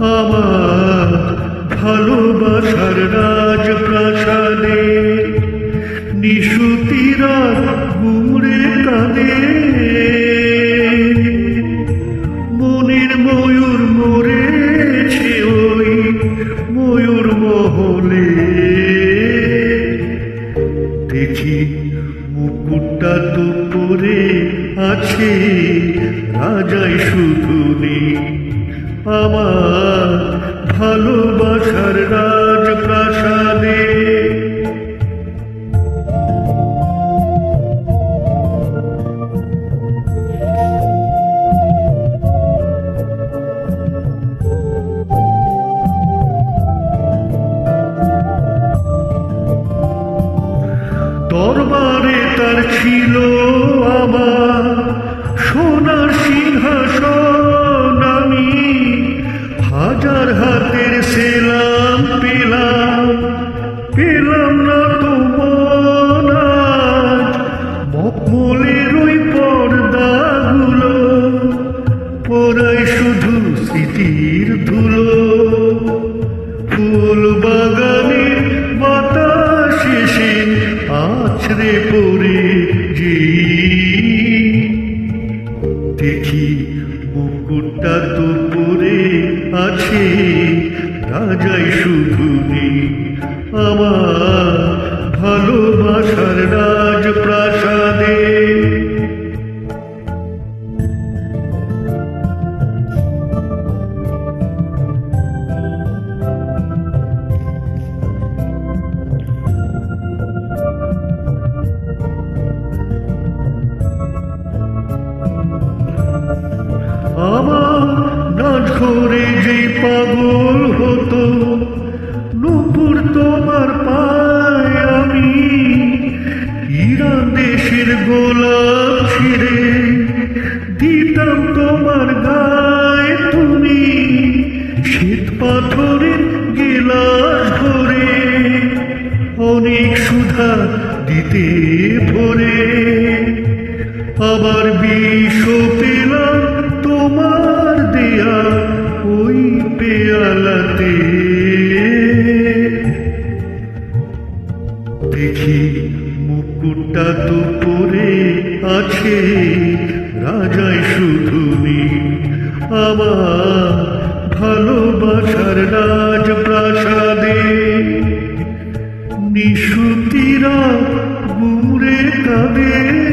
আমার ভালোবাসার রাজপ্রাসাদে। নিশুতিরা ঘুরে কাঁদে। মনের ময়ূর মরেছে ওই ময়ূর মহলে। দেখি মুকুটটা তো পরে আছে, রাজাই শুধু নেই। আমার শুধু স্মৃতির ধুলো, ফুল বাগানে বাতাস আছড়ে পড়ে যে দেখি মুকুটটা তো পরে আছে, রাজাই শুধু আমার ভালোবাসার রাজপ্রাসাদে নুপুর তোমার পায় আমি। ইরান দেশের গোলাপ ছিঁড়ে দিতাম তোমার গায়ে তুমি। শীত পাথরের গেলাস ভরে অনেক সুধা দিতে ভরে। আবার বিষ দেখি মুকুটটা তো পরে আছে। রাজাই শুধু আমার ভালোবাসার রাজ প্রাসাদে নিশুতিরা মুড়ে কাঁদে